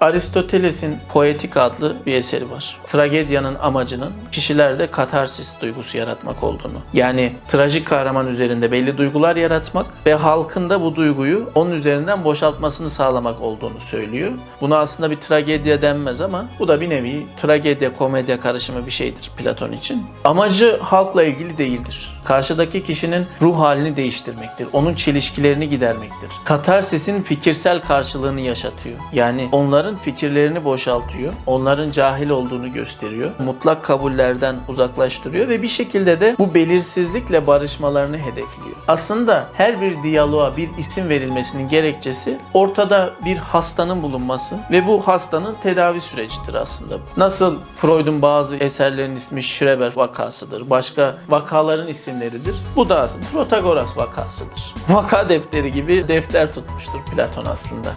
Aristoteles'in Poetik adlı bir eseri var. Tragedyanın amacının kişilerde katarsis duygusu yaratmak olduğunu. Yani trajik kahraman üzerinde belli duygular yaratmak ve halkın da bu duyguyu onun üzerinden boşaltmasını sağlamak olduğunu söylüyor. Buna aslında bir tragedya denmez ama bu da bir nevi tragedya komedya karışımı bir şeydir Platon için. Amacı halkla ilgili değildir. Karşıdaki kişinin ruh halini değiştirmektir. Onun çelişkilerini gidermektir. Katarsis'in fikirsel karşılığını yaşatıyor. Yani onların fikirlerini boşaltıyor. Onların cahil olduğunu gösteriyor. Mutlak kabullerden uzaklaştırıyor ve bir şekilde de bu belirsizlikle barışmalarını hedefliyor. Aslında her bir diyaloğa bir isim verilmesinin gerekçesi ortada bir hastanın bulunması ve bu hastanın tedavi sürecidir aslında. Nasıl Freud'un bazı eserlerinin ismi Schreber vakasıdır. Başka vakaların isimleridir. Bu da Protagoras vakasıdır. Vaka defteri gibi defter tutmuştur Platon aslında.